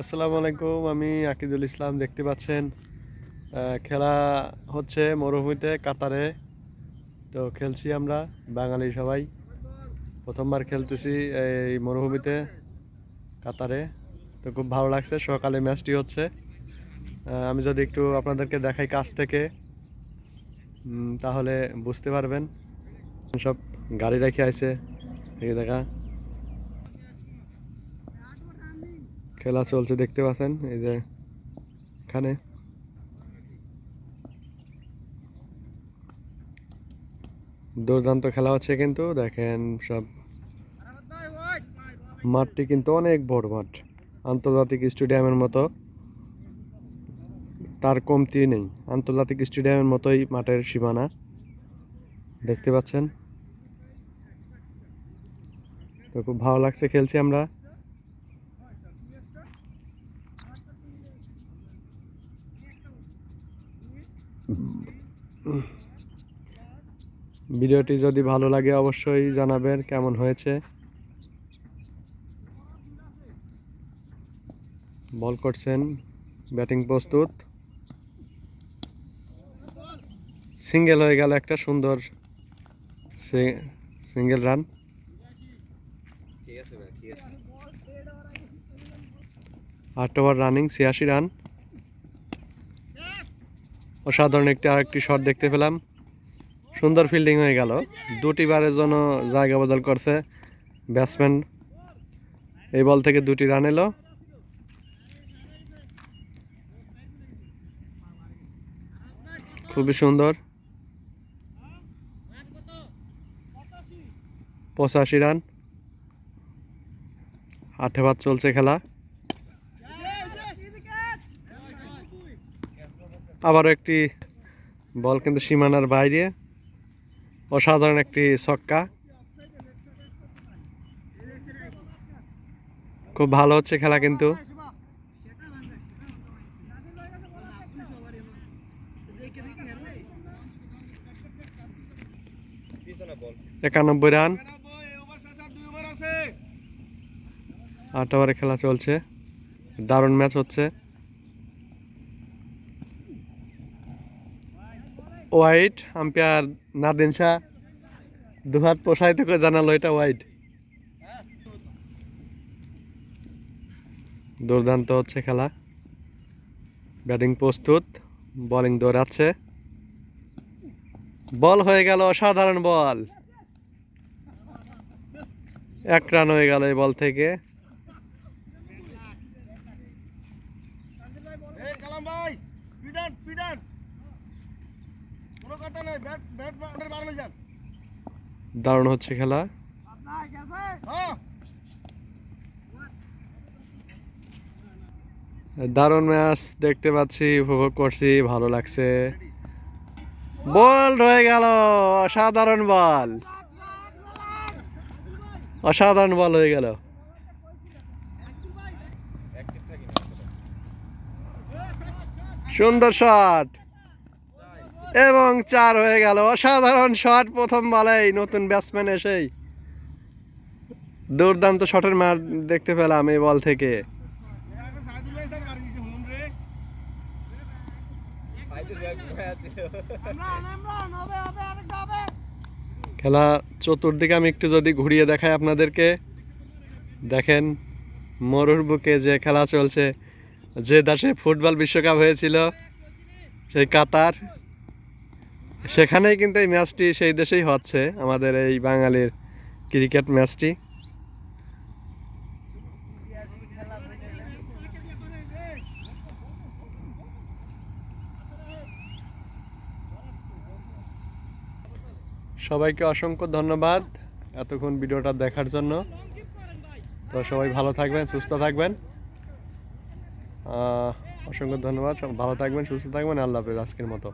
আসসালামু আলাইকুম, আমি আকিদুল ইসলাম, দেখতে পাচ্ছেন খেলা হচ্ছে মরুভূমিতে কাতারে। তো খেলছি আমরা, বাঙালি সবাই। প্রথমবার খেলতেছি এই মরুভূমিতে কাতারে। তো খুব ভালো লাগছে, সকালে ম্যাচটি হচ্ছে। আমি যদি একটু আপনাদেরকে দেখাই কাছ থেকে তাহলে বুঝতে পারবেন। সব গাড়ি রেখে আছে দেখা। খেলা চলছে, দেখতে পাচ্ছেন? এই যে এখানে। দুর্দান্ত খেলা হচ্ছে কিন্তু, দেখেন সব মাঠটি কিন্তু অনেক বড় মাঠ, আন্তর্জাতিক স্টেডিয়ামের মতো। তার কমতি নেই, আন্তর্জাতিক স্টেডিয়ামের মতোই মাঠের সীমানা, দেখতে পাচ্ছেন? তো খুব ভালো লাগছে, খেলছি আমরা। ভিডিওটি যদি ভালো লাগে অবশ্যই জানাবেন কেমন হয়েছে। বল করছেন, ব্যাটিং প্রস্তুত। সিঙ্গেল হয়ে গেল একটা সুন্দর সিঙ্গেল রান। আট ওভার রানিং, ছিয়াশি রান। অসাধারণ একটি আরেকটি শট দেখতে পেলাম। সুন্দর ফিল্ডিং হয়ে গেল। দুটি বারের জন্য জায়গা বদল করছে ব্যাটসম্যান এই বল থেকে দুটি রান এলো। খুবই সুন্দর। পঁচাশি রান আটে ভাত চলছে খেলা। আবারও একটি বল কিন্তু সীমানার বাইরে। অসাধারণ একটি ছক্কা। খুব ভালো হচ্ছে খেলা কিন্তু। একানব্বই রান। আট ওভারে খেলা চলছে। দারুণ ম্যাচ হচ্ছে। Wide umpire Nadir Shah. দুহাত প্রসারিত করে জানালো এটা ওয়াইড দুর্দান্ত হচ্ছে খেলা। ব্যাটিং প্রস্তুত, বোলিং দৌড়াচ্ছে। বল হয়ে গেল, অসাধারণ বল। এক রান হয়ে গেল এই বল থেকে। কোনো কথা নাই ব্যাট ব্যাট বাউন্ডারি বার হয়ে যান দারুণ হচ্ছে খেলা। হ্যাঁ। দারুণ ম্যাচ দেখতে পাচ্ছি উপভোগ করছি ভালো লাগছে। বল রয়ে গেল অসাধারণ বল। অসাধারণ বল হয়ে গেল। সুন্দর শট এবং চার হয়ে গেল। অসাধারণ শট, প্রথম বলেই নতুন ব্যাটসম্যান এসেই। দুর্দান্ত শটের মার দেখতে পেলাম এই বল থেকে। খেলা চতুর্দিকে আমি একটু যদি ঘুরিয়ে দেখাই আপনাদেরকে। দেখেন, মরুর বুকে যে খেলা চলছে, যে দেশে ফুটবল বিশ্বকাপ হয়েছিল, সেই কাতার। সেখানেই কিন্তু এই ম্যাচটি সেই দেশেই হচ্ছে, আমাদের এই বাঙালির ক্রিকেট ম্যাচটি। সবাইকে অসংখ্য ধন্যবাদ এতক্ষণ ভিডিওটা দেখার জন্য। তো সবাই ভালো থাকবেন, সুস্থ থাকবেন। অসংখ্য ধন্যবাদ ভালো থাকবেন, সুস্থ থাকবেন, আল্লাহ হাফেজ আজকের মতো।